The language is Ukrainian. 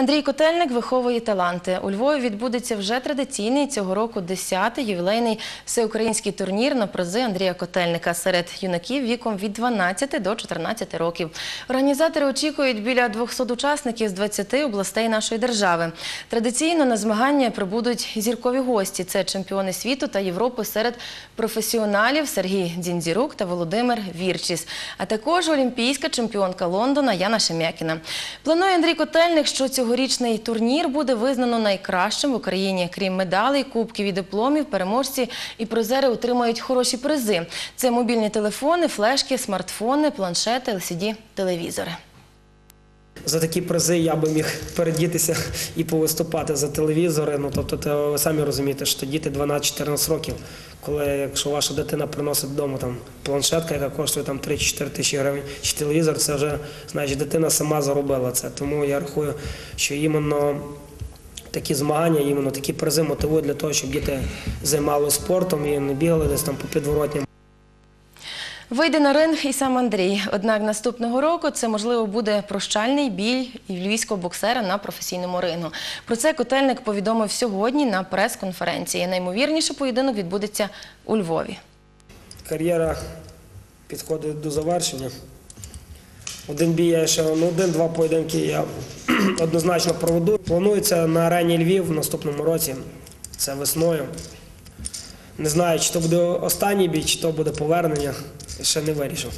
Андрій Котельник виховує таланти. У Львові відбудеться вже традиційний цього року 10-й ювілейний всеукраїнський турнір на призи Андрія Котельника серед юнаків віком від 12 до 14 років. Організатори очікують біля 200 учасників з 20 областей нашої держави. Традиційно на змагання прибудуть зіркові гості. Це чемпіони світу та Європи серед професіоналів Сергій Дзінзірук та Володимир Вірчіс, а також олімпійська чемпіонка Лондона Яна Шем'якіна. Планує Андрій Котельник, що цьогорічний турнір буде визнано найкращим в Україні. Крім медалей, кубків і дипломів, переможці і призери отримають хороші призи. Це мобільні телефони, флешки, смартфони, планшети, LCD, телевізори. За такі призи я би міг передітися і повиступати за телевізори. Ну тобто, то ви самі розумієте, що діти 12-14 років, коли якщо ваша дитина приносить додому там планшетка, яка коштує там 3-4 тисячі гривень, чи телевізор, це вже значить дитина сама заробила це. Тому я рахую, що іменно. Такі змагання, іменно такі призи мотивують для того, щоб діти займалися спортом і не бігали десь там по підворотням. Вийде на ринг і сам Андрій. Однак наступного року це можливо буде прощальний біль львівського боксера на професійному рингу. Про це Котельник повідомив сьогодні на прес-конференції. Наймовірніше поєдинок відбудеться у Львові. Кар'єра підходить до завершення. Один бій я ще ну, один-два поєдинки я однозначно проведу. Планується на арені Львів в наступному році. Це весною. Не знаю, чи то буде останній бій, чи то буде повернення. Ще не вирішив.